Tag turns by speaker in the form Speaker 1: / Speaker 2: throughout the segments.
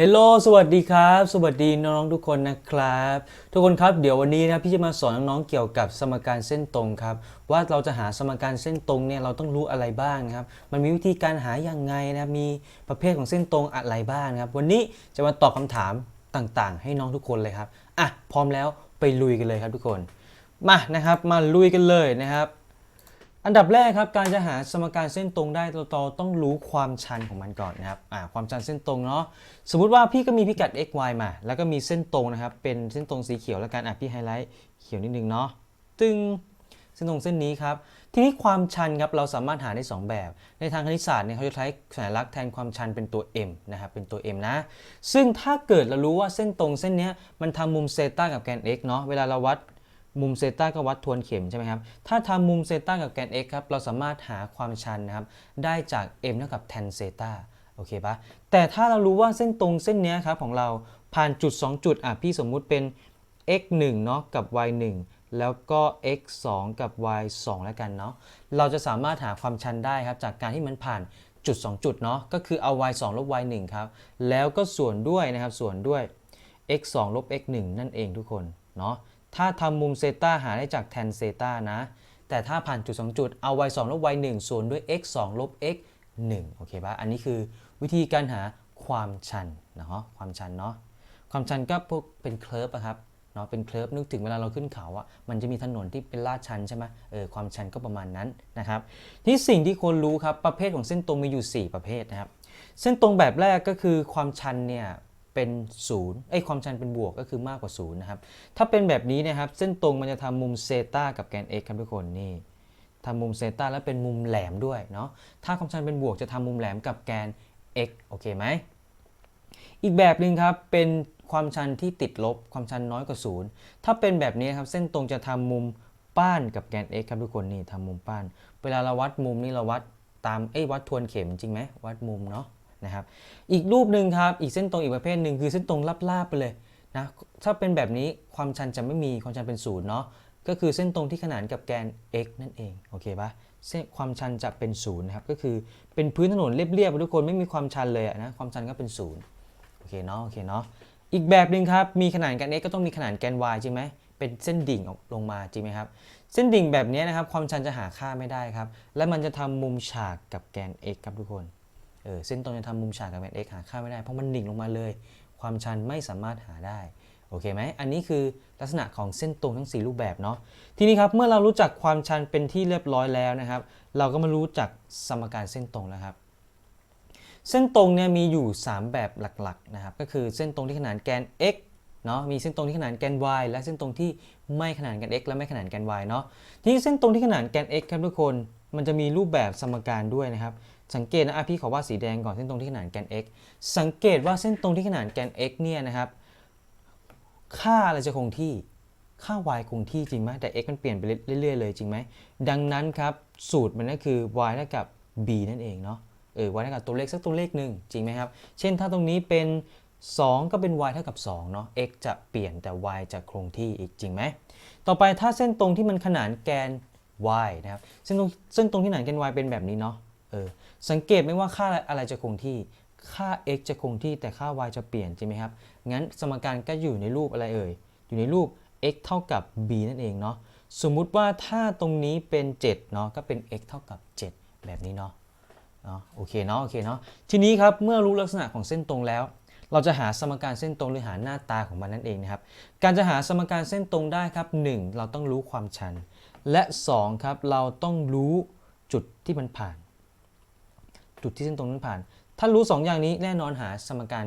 Speaker 1: เฮลโลสวัสดีครับ สวัสดีน้องๆทุกคนนะครับ ทุกคนครับ เดี๋ยววันนี้นะพี่จะมาสอนน้องๆเกี่ยวกับสมการเส้นตรงครับ ว่าเราจะหาสมการเส้นตรงเนี่ยเราต้องรู้อะไรบ้างนะครับ มันมีวิธีการหาอย่างไงนะมีประเภทของเส้นตรงอะไรบ้างนะครับ วันนี้จะมาตอบคำถามต่างๆ ให้น้องทุกคนเลยครับอะพร้อมแล้วไปลุยกันเลยครับทุกคน มานะครับ มาลุยกันเลยนะครับ อันดับแรกครับการจะหาสมการเส้นตรงได้เราต้องรู้ความชันของมันก่อนนะครับอ่าความชันเส้นตรงเนาะสมมุติว่าพี่ก็มีพิกัด x y มา แล้วก็มีเส้นตรงนะครับเป็นเส้นตรงสีเขียวแล้วกันอะพี่ไฮไลท์เขียวนิดนึงเนาะตึงเส้นตรงเส้นนี้ครับทีนี้ความชันครับเราสามารถหาได้ 2 แบบ ในทางคณิตศาสตร์เนี่ยเขาจะใช้สัญลักษณ์แทนความชันเป็นตัว m นะครับเป็นตัว m นะ ซึ่งถ้าเกิดเรารู้ว่าเส้นตรงเส้นนี้มันทำมุมเซต้ากับแกน x เนาะเวลาเราวัด มุมเซต้าก็วัดทวนเข็มใช่ไหมครับ ถ้าทำมุมเซต้ากับแกน x ครับ เราสามารถหาความชันนะครับ ได้จาก m เท่ากับ tan เซต้าโอเคปะแต่ถ้าเรารู้ว่าเส้นตรงเส้นนี้ครับของเราผ่านจุด 2 จุด อะ พี่สมมุติเป็น x 1เนาะกับ y 1แล้วก็ x 2กับ y 2แล้วกันเนาะ เราจะสามารถหาความชันได้ครับ จากการที่มันผ่านจุด 2 จุดเนาะ ก็คือเอา y 2ลบ y 1ครับ แล้วก็ส่วนด้วยนะครับ ส่วนด้วย x 2ลบ x 1นั่นเองทุกคน เนาะ ถ้าทำมุมเซตาหาได้จาก tan เซตานะ แต่ถ้าผ่านจุด 2 จุด เอา y 2ลบ y 1ส่วนด้วย x 2ลบ x 1โอเคปะอันนี้คือวิธีการหาความชันเนาะความชันเนาะ ความชันก็พวกเป็นเคลิร์ฟอะครับ เนาะ เป็นเคลิร์ฟนึกถึงเวลาเราขึ้นเขาอะมันจะมีถนนที่เป็นลาดชันใช่ไหมเออ ความชันก็ประมาณนั้นนะครับ ที่สิ่งที่คนรู้ครับ ประเภทของเส้นตรงมีอยู่ 4 ประเภทนะครับ เส้นตรงแบบแรกก็คือความชันเนี่ย เป็นศูนย์ไอ้ความชันเป็นบวกก็คือมากกว่าศูนย์นะครับถ้าเป็นแบบนี้นะครับเส้นตรงมันจะทำมุมเซตากับแกน x ครับทุกคนนี่ทำมุมเซตาแล้วเป็นมุมแหลมด้วยเนาะถ้าความชันเป็นบวกจะทำมุมแหลมกับแกน x โอเคไหมอีกแบบหนึ่งครับเป็นความชันที่ติดลบความชันน้อยกว่าศูนย์ถ้าเป็นแบบนี้ครับเส้นตรงจะทำมุมป้านกับแกน x ครับทุกคนนี่ทำมุมป้าน เวลาเราวัดมุมนี่เราวัดตามเอ้ยวัดทวนเข็มจริงไหมวัดมุมเนาะ นะครับ อีกรูปหนึ่งครับ อีกเส้นตรงอีกประเภทหนึ่งคือเส้นตรงลาบๆไปเลยนะ ถ้าเป็นแบบนี้ความชันจะไม่มีความชันเป็นศูนย์เนาะ ก็คือเส้นตรงที่ขนานกับแกน x นั่นเอง โอเคปะเส้นความชันจะเป็นศูนย์นะครับ ก็คือเป็นพื้นถนนเรียบๆทุกคนไม่มีความชันเลยนะ ความชันก็เป็นศูนย์โอเคเนาะ โอเคเนาะ อีกแบบหนึ่งครับ มีขนาดแกน x ก็ต้องมีขนาดแกน y จริงไหมเป็นเส้นดิ่งออกลงมาจริงไหมครับ เส้นดิ่งแบบนี้นะครับ ความชันจะหาค่าไม่ได้ครับ และมันจะทำมุมฉากกับแกน x ครับทุกคน ออเส้นตรงจะทำมุมฉากกับแกน x หาค่าไม่ได้เพราะมันดิ่งลงมาเลย ความชันไม่สามารถหาได้โอเคไหมอันนี้คือลักษณะของเส้นตรงทั้ง 4 รูปแบบเนาะทีนี้ครับเมื่อเรารู้จักความชันเป็นที่เรียบร้อยแล้วนะครับ เราก็มารู้จักสมการเส้นตรงแล้วครับ เส้นตรงเนี่ยมีอยู่ 3 แบบหลักๆนะครับก็คือเส้นตรงที่ขนานแกน x เนาะมีเส้นตรงที่ขนานแกน y และเส้นตรงที่ไม่ขนานแกน x และไม่ขนานแกน y เนาะทีนี้เส้นตรงที่ขนานแกน x ครับทุกคนมันจะมีรูปแบบสมการด้วยนะครับ สังเกตนะพี่ขอวาดสีแดงก่อนเส้นตรงที่ขนานแกน x สังเกตว่าเส้นตรงที่ขนานแกน x เนี่ยนะครับ ค่าอะไรจะคงที่ ค่า y คงที่จริงไหมแต่ x มันเปลี่ยนไปเรื่อยๆเลยจริงไหม ดังนั้นครับ สูตรมันก็คือ y เท่ากับ b นั่นเองเนาะ เออ y เท่ากับตัวเลขสักตัวเลขหนึ่งจริงไหมครับ เช่นถ้าตรงนี้เป็น 2 ก็เป็น y เท่ากับ2เนาะ x จะเปลี่ยนแต่ y จะคงที่อีกจริงไหม ต่อไปถ้าเส้นตรงที่มันขนานแกน y นะครับ เส้นตรงเส้นตรงที่ขนานแกน y เป็นแบบนี้เนาะ เออ สังเกตไหมว่าค่าอะไรจะคงที่ ค่า x จะคงที่แต่ค่า y จะเปลี่ยนจริงไหมครับ งั้นสมการก็อยู่ในรูปอะไรเอ่ย อยู่ในรูป x เท่ากับ b นั่นเองเนาะ สมมุติว่าถ้าตรงนี้เป็น7เนาะ ก็เป็น x เท่ากับ 7 แบบนี้เนาะเนาะ โอเคเนาะ โอเคเนาะ ทีนี้ครับ เมื่อรู้ลักษณะของเส้นตรงแล้ว เราจะหาสมการเส้นตรงหรือหาหน้าตาของมันนั่นเองนะครับ การจะหาสมการเส้นตรงได้ครับ 1 เราต้องรู้ความชัน และ 2 ครับ เราต้องรู้จุดที่มันผ่าน จุดที่เส้นตรงนั้นผ่าน ถ้ารู้ 2 อย่างนี้แน่นอนหาสมการ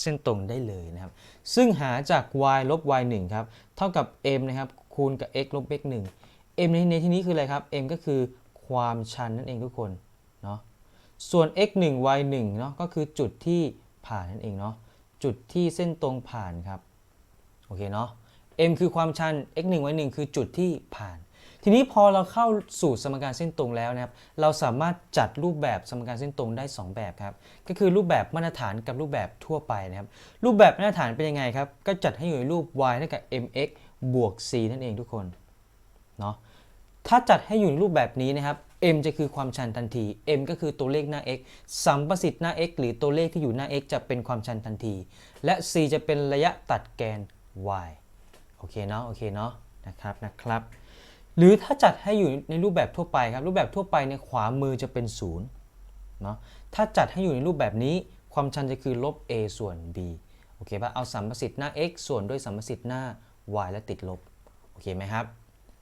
Speaker 1: เส้นตรงได้เลยนะครับ ซึ่งหาจาก y ลบ y 1ครับ เท่ากับ m นะครับ คูณกับ x ลบ x 1 m ในในที่นี้คืออะไรครับ m ก็คือความชันนั่นเองทุกคน เนาะ ส่วน x 1 y 1เนาะ ก็คือจุดที่ผ่านนั่นเองเนาะ จุดที่เส้นตรงผ่านครับ โอเคเนาะ m คือความชัน x 1 y 1คือจุดที่ผ่าน ทีนี้พอเราเข้าสู่สมการเส้นตรงแล้วนะครับ เราสามารถจัดรูปแบบสมการเส้นตรงได้ 2 แบบครับ ก็คือรูปแบบมาตรฐานกับรูปแบบทั่วไปนะครับ รูปแบบมาตรฐานเป็นยังไงครับ ก็จัดให้อยู่ในรูป y เท่ากับ mx บวก c นั่นเองทุกคน เนาะ ถ้าจัดให้อยู่ในรูปแบบนี้นะครับ m จะคือความชันทันที m ก็คือตัวเลขหน้า x สัมประสิทธิ์หน้า x หรือตัวเลขที่อยู่หน้า x จะเป็นความชันทันที และ c จะเป็นระยะตัดแกน y โอเคเนาะ โอเคเนาะ นะครับ นะครับ หรือถ้าจัดให้อยู่ในรูปแบบทั่วไปครับ รูปแบบทั่วไปในขวามือจะเป็นศูนย์เนาะถ้าจัดให้อยู่ในรูปแบบนี้ความชันจะคือลบ a ส่วน b โอเคป่ะเอาสัมประสิทธิ์หน้า x ส่วนด้วยสัมประสิทธิ์หน้า y และติดลบโอเคไหมครับ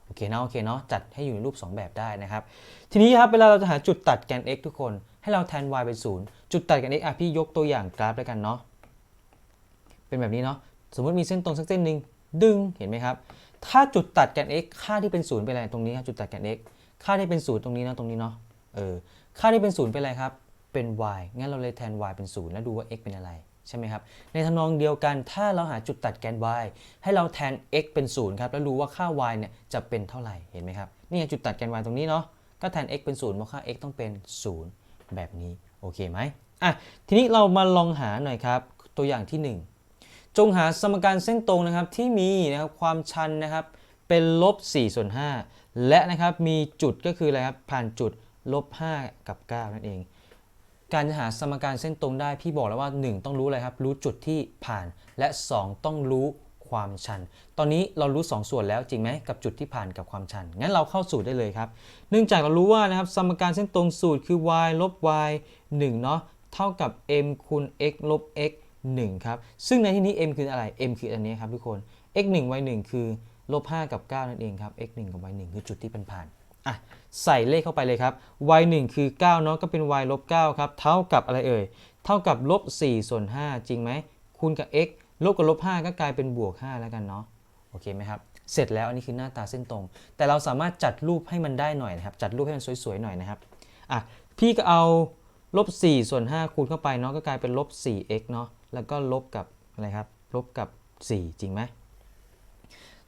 Speaker 1: โอเคเนาะโอเคเนาะจัดให้อยู่ในรูป 2 แบบได้นะครับ ทีนี้ครับเวลาเราจะหาจุดตัดแกน x ทุกคน ให้เราแทน y เป็น0จุดตัดแกน x อะพี่ยกตัวอย่างกราฟแล้วกันเนาะเป็นแบบนี้เนาะสมมติมีเส้นตรงสักเส้นหนึ่งดึงเห็นไหมครับ ถ้าจุดตัดแกน x ค่าที่เป็นศูนย์เป็นอะไรตรงนี้ครับจุดตัดแกน x ค่าที่เป็นศูนย์ตรงนี้นะตรงนี้เนาะเออค่าที่เป็นศูนย์เป็นอะไรครับเป็น y งั้นเราเลยแทน y เป็นศูนย์แล้วดูว่า x เป็นอะไรใช่ไหมครับในทำนองเดียวกันถ้าเราหาจุดตัดแกน y ให้เราแทน x เป็นศูนย์ครับแล้วรู้ว่าค่า y เนี่ยจะเป็นเท่าไหร่เห็นไหมครับนี่จุดตัดแกน y ตรงนี้เนาะก็แทน x เป็นศูนย์เพราะค่า x ต้องเป็นศูนย์แบบนี้โอเคไหมอะทีนี้เรามาลองหาหน่อยครับตัวอย่างที่หนึ่ง จงหาสมการเส้นตรงนะครับที่มีนะครับความชันนะครับเป็นลบ4ส่วน5และนะครับมีจุดก็คืออะไรครับผ่านจุดลบ5กับ 9 นั่นเอง การจะหาสมการเส้นตรงได้พี่บอกแล้วว่า 1 ต้องรู้อะไรครับรู้จุดที่ผ่าน และ 2 ต้องรู้ความชัน ตอนนี้เรารู้ 2 ส่วนแล้วจริงไหมกับจุดที่ผ่านกับความชัน งั้นเราเข้าสูตรได้เลยครับ เนื่องจากเรารู้ว่านะครับสมการเส้นตรงสูตรคือ y ลบ y 1เนาะเท่ากับ m คูณ x ลบ x 1 ครับ ซึ่งในที่นี้ m คืออะไร m คืออันนี้ครับทุกคน x 1 y 1คือลบ5กับ 9 นั่นเองครับ x 1กับ y 1คือจุดที่เป็นผ่านอะใส่เลขเข้าไปเลยครับ y 1คือ 9 เนาะก็เป็น y ลบ9ครับ เท่ากับอะไรเอ่ย เท่ากับลบ4ส่วน 5 จริงไหม คูณกับ x ลบกับลบ5ก็กลายเป็นบวก 5 แล้วกันเนาะ โอเคไหมครับ เสร็จแล้วอันนี้คือหน้าตาเส้นตรง แต่เราสามารถจัดรูปให้มันได้หน่อยนะครับ จัดรูปให้มันสวยๆหน่อยนะครับ อะ พี่ก็เอาลบ4ส่วน 5 คูณเข้าไปเนาะก็กลายเป็นลบ 4x เนาะ แล้วก็ลบกับอะไรครับ ลบกับ 4 จริงไหม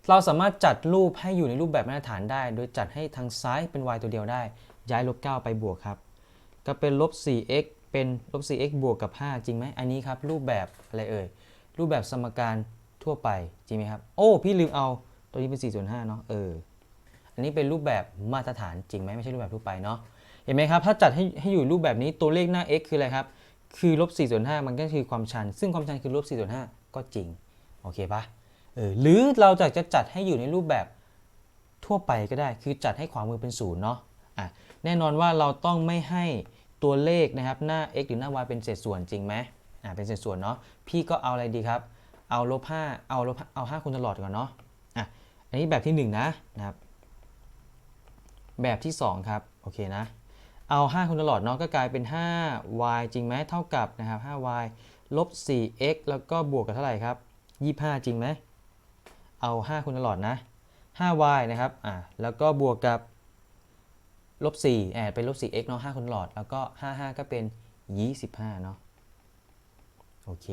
Speaker 1: เราสามารถจัดรูปให้อยู่ในรูปแบบมาตรฐานได้ โดยจัดให้ทางซ้ายเป็น y ตัวเดียวได้ ย้ายลบ 9 ไปบวกครับ ก็เป็นลบ 4x เป็นลบ 4x บวกกับ 5 จริงไหม อันนี้ครับ รูปแบบอะไรเอ่ย รูปแบบสมการทั่วไป จริงไหมครับ โอ้ พี่ลืมเอา ตัวนี้เป็น 4 ส่วน5เนาะ เออ อันนี้เป็นรูปแบบมาตรฐานจริงไหมไม่ใช่รูปแบบทั่วไปเนาะ เห็นไหมครับ ถ้าจัดให้ให้อยู่รูปแบบนี้ ตัวเลขหน้า x คืออะไรครับ คือลบ4ส่วน5มันก็คือความชัน ซึ่งความชันคือลบ4ส่วน5ก็จริง โอเคปะเออหรือเราจะจะจัดให้อยู่ในรูปแบบทั่วไปก็ได้ คือจัดให้ขวามือเป็นศูนย์เนาะอะแน่นอนว่าเราต้องไม่ให้ตัวเลขนะครับหน้า x หรือหน้า y เป็นเศษส่วนจริงไหมอ่าเป็นเศษส่วนเนาะพี่ก็เอาอะไรดีครับ เอาลบ5เอาลบเอา5คูณตลอดก่อนเนาะอะอันนี้แบบที่ 1 นะนะครับแบบที่ 2 ครับ โอเคนะ เอา 5 คูณตลอดเนาะก็กลายเป็น 5y จริงไหมเท่ากับนะครับ 5y ลบ 4x แล้วก็บวกกับเท่าไหร่ครับ 25 จริงไหม เอา 5 คูณตลอดนะ 5y นะครับ อ่าแล้วก็บวกกับลบ4แอบเป็นลบ 4x เนาะ 5 คูณตลอด แล้วก็ 55 ก็เป็น 25 เนาะ โอเค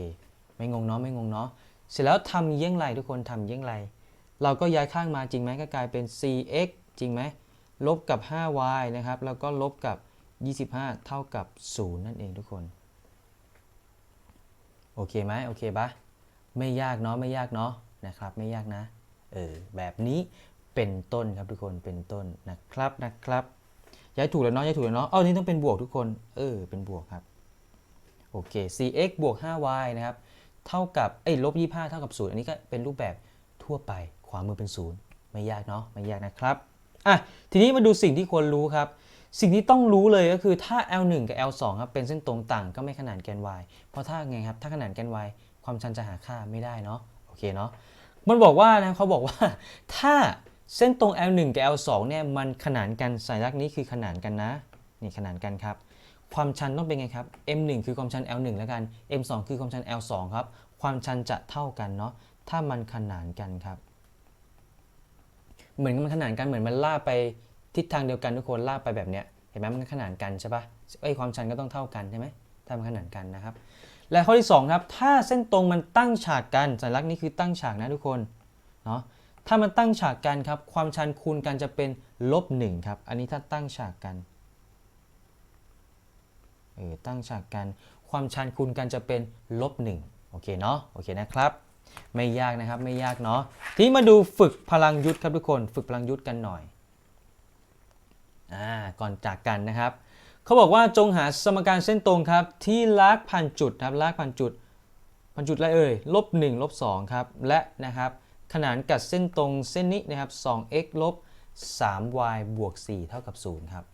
Speaker 1: ไม่งงเนาะ ไม่งงเนาะ เสร็จแล้วทำเยี่ยงไรทุกคนทำเยี่ยงไร เราก็ย้ายข้างมาจริงไหมก็กลายเป็น 4x จริงไหม ลบกับ 5y นะครับ แล้วก็ลบกับ 25 เท่ากับ 0 นั่นเองทุกคน โอเคไหมโอเคปะไม่ยากเนาะ ไม่ยากเนาะ นะครับ ไม่ยากนะ เออ แบบนี้เป็นต้นครับทุกคน เป็นต้นนะครับ นะครับย้ายถูกแล้วเนาะย้ายถูกแล้วเนาะ เอ้านี่ต้องเป็นบวกทุกคน เออ เป็นบวกครับ โอเค 4x บวก 5y นะครับ เท่ากับ เอ้ยลบ25 เท่ากับ 0 อันนี้ก็เป็นรูปแบบทั่วไป ขวามือเป็น 0 ไม่ยากเนาะ ไม่ยากนะครับ อะทีนี้มาดูสิ่งที่ควรรู้ครับ สิ่งที่ต้องรู้เลยก็คือถ้า L1 กับ L2 ครับเป็นเส้นตรงต่างก็ไม่ขนานแกน y เพราะถ้าไงครับถ้าขนานแกน y ความชันจะหาค่าไม่ได้เนาะโอเคเนาะมันบอกว่านะเขาบอกว่าถ้าเส้นตรง L1 กับ L2 เนี่ยมันขนานกันสัญลักษณ์นี้คือขนานกันนะนี่ขนานกันครับความชันต้องเป็นไงครับ M1 คือความชัน L1 แล้วกัน M2 คือความชัน L2 ครับ ความชันจะเท่ากันเนาะ ถ้ามันขนานกันครับ เหมือนมันขนานกันเหมือนมันล่าไปทิศทางเดียวกันทุกคนล่าไปแบบเนี้ยเห็นไหมมันขนานกันใช่ปะไอ้ความชันก็ต้องเท่ากันใช่ไหมถ้ามันขนานกันนะครับ และข้อที่2ครับถ้าเส้นตรงมันตั้งฉากกันสัญลักษณ์นี้คือตั้งฉากนะทุกคนเนาะถ้ามันตั้งฉากกันครับความชันคูณกันจะเป็นลบ1ครับอันนี้ถ้าตั้งฉากกันเออตั้งฉากกันความชันคูณกันจะเป็นลบ1โอเคเนาะโอเคนะครับ ไม่ยากนะครับไม่ยากเนาะทีนี้มาดูฝึกพลังยุทธครับทุกคนฝึกพลังยุทธกันหน่อยอ่าก่อนจากกันนะครับเขาบอกว่าจงหาสมการเส้นตรงครับที่ลากผ่านจุดครับลากผ่านจุดผ่านจุดอะไรเอ่ยลบ1ลบ2ครับและนะครับขนานกับเส้นตรงเส้นนี้นะครับ 2x ลบ 3y บวก 4 เท่ากับ 0 ครับ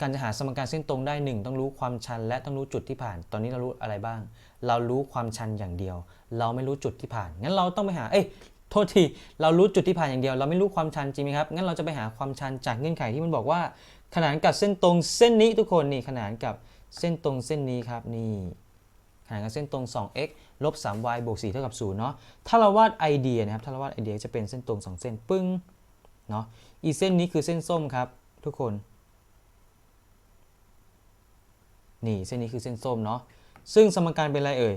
Speaker 1: การจะหาสมการเส้นตรงได้ 1 ต้องรู้ความชัน และต้องรู้จุดที่ผ่าน ตอนนี้เรารู้อะไรบ้าง เรารู้ความชันอย่างเดียว เราไม่รู้จุดที่ผ่าน งั้นเราต้องไปหา เอ้ย โทษที เรารู้จุดที่ผ่านอย่างเดียว เราไม่รู้ความชันจริงไหมครับ งั้นเราจะไปหาความชันจากเงื่อนไขที่มันบอกว่า ขนานกับเส้นตรงเส้นนี้ทุกคนนี่ขนานกับเส้นตรงเส้นนี้ครับนี่ขนานกับเส้นตรง 2x ลบ 3y บวก4เท่ากับ0เนาะ ถ้าเราวาดไอเดียนะครับ ถ้าเราวาดไอเดียจะเป็นเส้นตรง 2 เส้นปึ้งเนาะ อีเส้นนี้คือเส้นส้มครับทุกคน นี่เส้นนี้คือเส้นส้มเนาะซึ่งสมการเป็นอะไรเอ่ย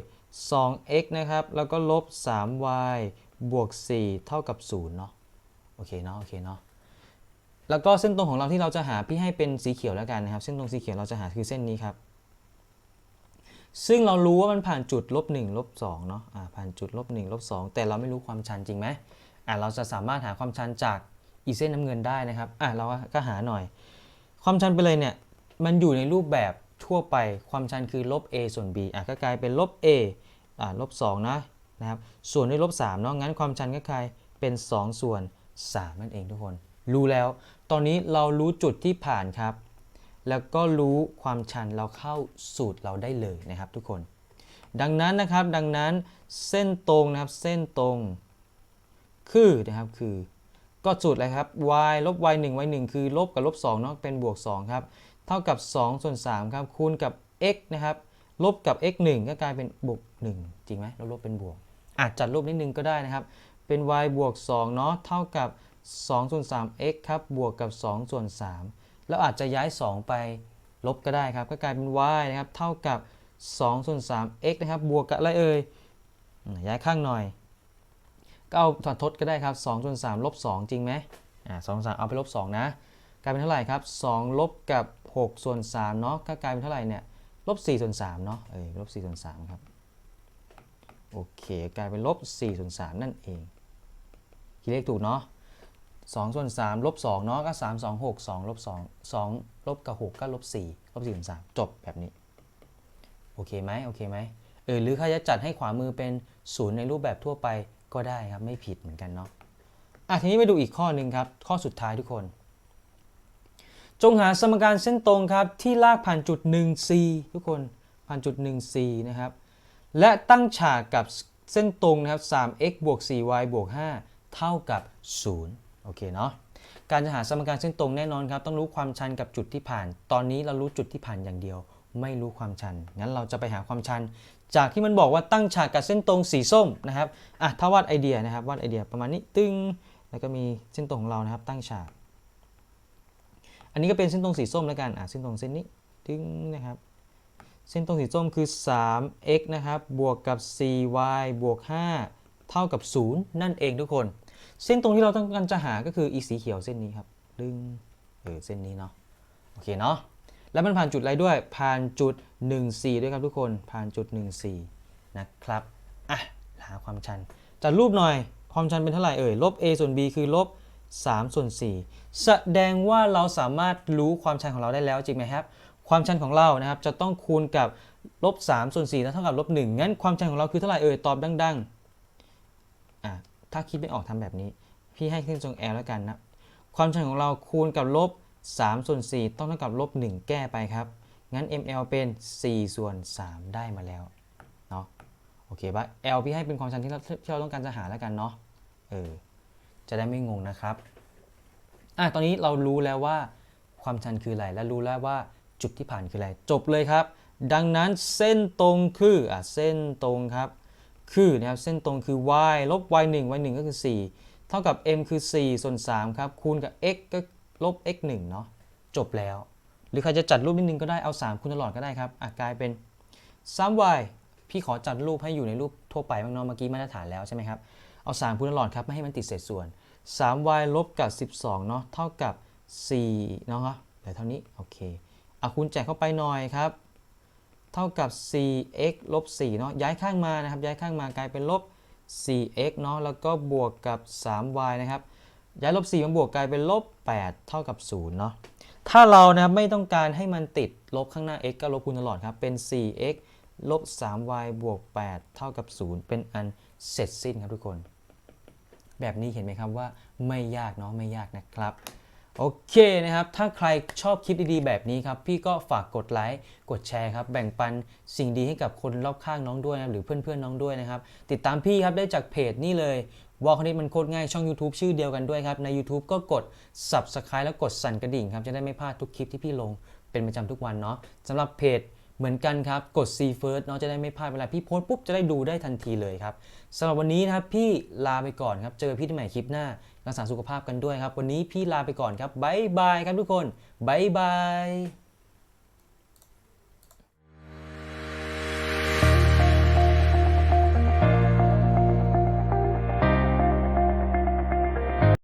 Speaker 1: 2x นะครับ แล้วก็ลบ 3y บวก 4 เท่ากับ 0 เนาะโอเคเนาะโอเคเนาะแล้วก็เส้นตรงของเราที่เราจะหาพี่ให้เป็นสีเขียวแล้วกันนะครับ เส้นตรงสีเขียวเราจะหาคือเส้นนี้ครับ ซึ่งเรารู้ว่ามันผ่านจุดลบ1ลบ2เนาะอ่าผ่านจุดลบ1ลบ2แต่เราไม่รู้ความชันจริงไหมอ่าเราจะสามารถหาความชันจากอีเส้นน้ำเงินได้นะครับอ่าเราก็หาหน่อย ความชันไปเลยเนี่ยมันอยู่ในรูปแบบ ทั่วไปความชันคือลบ a ส่วน b อะก็กลายเป็นลบ a อ่าลบ2นะนะครับส่วนด้วยลบ3เนาะงั้นความชันก็กลายเป็น 2 ส่วน 3 นั่นเองทุกคน รู้แล้ว ตอนนี้เรารู้จุดที่ผ่านครับ แล้วก็รู้ความชันเราเข้าสูตรเราได้เลยนะครับทุกคน ดังนั้นนะครับดังนั้นเส้นตรงนะครับเส้นตรง คือนะครับคือก็สูตรอะไรครับ y ลบ y 1 y 1คือลบกับลบ2เนาะเป็นบวก2ครับ เท่ากับ2ส่วน3ครับคูณกับ x นะครับลบกับ x 1 ก็กลายเป็นบวก1จริงไหมเราลบเป็นบวกอาจจัดรูปนิดนึงก็ได้นะครับ เป็น y บวก2เนาะเท่ากับ2ส่วน3 x ครับบวกกับ2ส่วน3แล้วอาจจะย้าย 2 ไปลบก็ได้ครับ ก็กลายเป็น y นะครับเท่ากับ2ส่วน3 x นะครับบวกกับอะไรเอ่ยย้ายข้างหน่อย ก็เอาถอดทดก็ได้ครับ2ส่วน3ลบ2จริงไหมอ่า2 3เอาไปลบ2นะกลายเป็นเท่าไหร่ครับ2ลบกับ 6ส่วน3เนาะก็กลายเป็นเท่าไหร่เนี่ยลบ4ส่วน3เนาะเออลบ4ส่วน3ครับโอเคกลายเป็นลบ4ส่วน3นั่นเองคิดเลขถูกเนาะ2ส่วน3ลบ2เนาะก็ 3 2 6 2ลบ2 2ลบกับ6ก็ลบ4ลบ4ส่วน3จบแบบนี้ โอเคไหมโอเคไหมเออหรือใครจะจัดให้ขวามือเป็นศูนย์ในรูปแบบทั่วไปก็ได้ครับ ไม่ผิดเหมือนกันเนาะอะทีนี้ไปดูอีกข้อหนึ่งครับ ข้อสุดท้ายทุกคน จงหาสมการเส้นตรงครับที่ลากผ่านจุด 1c ทุกคนผ่านจุด 1c นะครับ และตั้งฉากกับเส้นตรงนะครับ 3x บวก 4y บวก 5 เท่ากับ 0 โอเคเนาะ การจะหาสมการเส้นตรงแน่นอนครับ ต้องรู้ความชันกับจุดที่ผ่าน ตอนนี้เรารู้จุดที่ผ่านอย่างเดียว ไม่รู้ความชัน งั้นเราจะไปหาความชัน จากที่มันบอกว่าตั้งฉากกับเส้นตรงสีส้มนะครับ อะถ้าวาดไอเดียนะครับ วาดไอเดียประมาณนี้ ตึ้ง แล้วก็มีเส้นตรงของเรานะครับ ตั้งฉาก อันนี้ก็เป็นเส้นตรงสีส้มแล้วกันอะเส้นตรงเส้นนี้ตึ้งนะครับ เส้นตรงสีส้มคือ 3x นะครับบวกกับ 4y บวก 5 เท่ากับ 0 นั่นเองทุกคน เส้นตรงที่เราต้องการจะหาก็คืออีสีเขียวเส้นนี้ครับดึงเออเส้นนี้เนาะโอเคเนาะแล้วมันผ่านจุดอะไรด้วย ผ่านจุด 14 ด้วยครับทุกคน ผ่านจุด 14 นะครับ อะ หาความชันจัดรูปหน่อย ความชันเป็นเท่าไหร่เอ่ย ลบ a ส่วน b คือลบ 3 ส่วน 4 แสดงว่าเราสามารถรู้ความชันของเราได้แล้วจริงไหมครับ ความชันของเรานะครับจะต้องคูณกับลบ3ส่วน4แล้วเท่ากับลบ1งั้นความชันของเราคือเท่าไหร่เอ่ยตอบดังๆอะถ้าคิดไม่ออกทำแบบนี้ พี่ให้ขึ้นทรง L แล้วกันนะความชันของเราคูณกับลบ3ส่วน4ต้องเท่ากับลบ1แก้ไปครับ งั้น ml เป็น 4 ส่วน 3 ได้มาแล้วเนาะโอเคปะ L พี่ให้เป็นความชันที่เราที่เราต้องการจะหาแล้วกันเนาะเออ จะได้ไม่งงนะครับอะตอนนี้เรารู้แล้วว่าความชันคืออะไร และรู้แล้วว่าจุดที่ผ่านคืออะไร จบเลยครับ ดังนั้นเส้นตรงคืออะเส้นตรงครับ คือนะครับเส้นตรงคือ y ลบ y 1 y 1ก็คือ 4 เท่ากับ m คือ 4 ส่วน 3 ครับ คูณกับ x ก็ลบ x 1เนาะ จบแล้ว หรือใครจะจัดรูปนิดนึงก็ได้ เอา 3 คูณตลอดก็ได้ครับ อะกลายเป็น 3y พี่ขอจัดรูปให้อยู่ในรูปทั่วไปบ้างเนาะ เมื่อกี้มาตรฐานแล้วใช่ไหมครับ เอา 3 คูณตลอดครับ ไม่ให้มันติดเศษส่วน 3y ลบกับ 12เนาะเท่ากับ4เนาะเหลือเท่านี้โอเคเอาคูณแจกเข้าไปหน่อยครับ เท่ากับ 4x ลบ4เนาะย้ายข้างมานะครับ ย้ายข้างมากลายเป็นลบ 4x เนาะแล้วก็บวกกับ 3y นะครับ ย้ายลบ4มาบวกกลายเป็นลบ 8 เท่ากับ0เนาะถ้าเรานะครับไม่ต้องการให้มันติดลบข้างหน้า x ก็ลบคูณตลอดครับ เป็น 4x ลบ 3y บวก 8 เท่ากับ 0 เป็นอันเสร็จสิ้นครับทุกคน แบบนี้เห็นไหมครับว่าไม่ยากเนาะไม่ยากนะครับโอเคนะครับ ถ้าใครชอบคลิปดีๆ แบบนี้ครับ พี่ก็ฝากกดไลค์ กดแชร์ครับ แบ่งปันสิ่งดีให้กับคนรอบข้างน้องด้วยนะครับหรือเพื่อนๆน้องด้วยนะครับ ติดตามพี่ครับได้จากเพจนี่เลยวอลคณิตมันโคตรง่ายช่อง YouTube ชื่อเดียวกันด้วยครับ ใน YouTube ก็กด Subscribe แล้วกดสั่นกระดิ่งครับ จะได้ไม่พลาดทุกคลิปที่พี่ลงเป็นประจำทุกวันเนาะสำหรับเพจ เหมือนกันครับ กด See First เนาะจะได้ไม่พลาดเวลาพี่โพสปุ๊บจะได้ดูได้ทันทีเลยครับสำหรับวันนี้นะครับพี่ลาไปก่อนครับ เจอพี่ที่ใหม่คลิปหน้ารักษาสุขภาพกันด้วยครับ วันนี้พี่ลาไปก่อนครับบายบายครับทุกคนบายบาย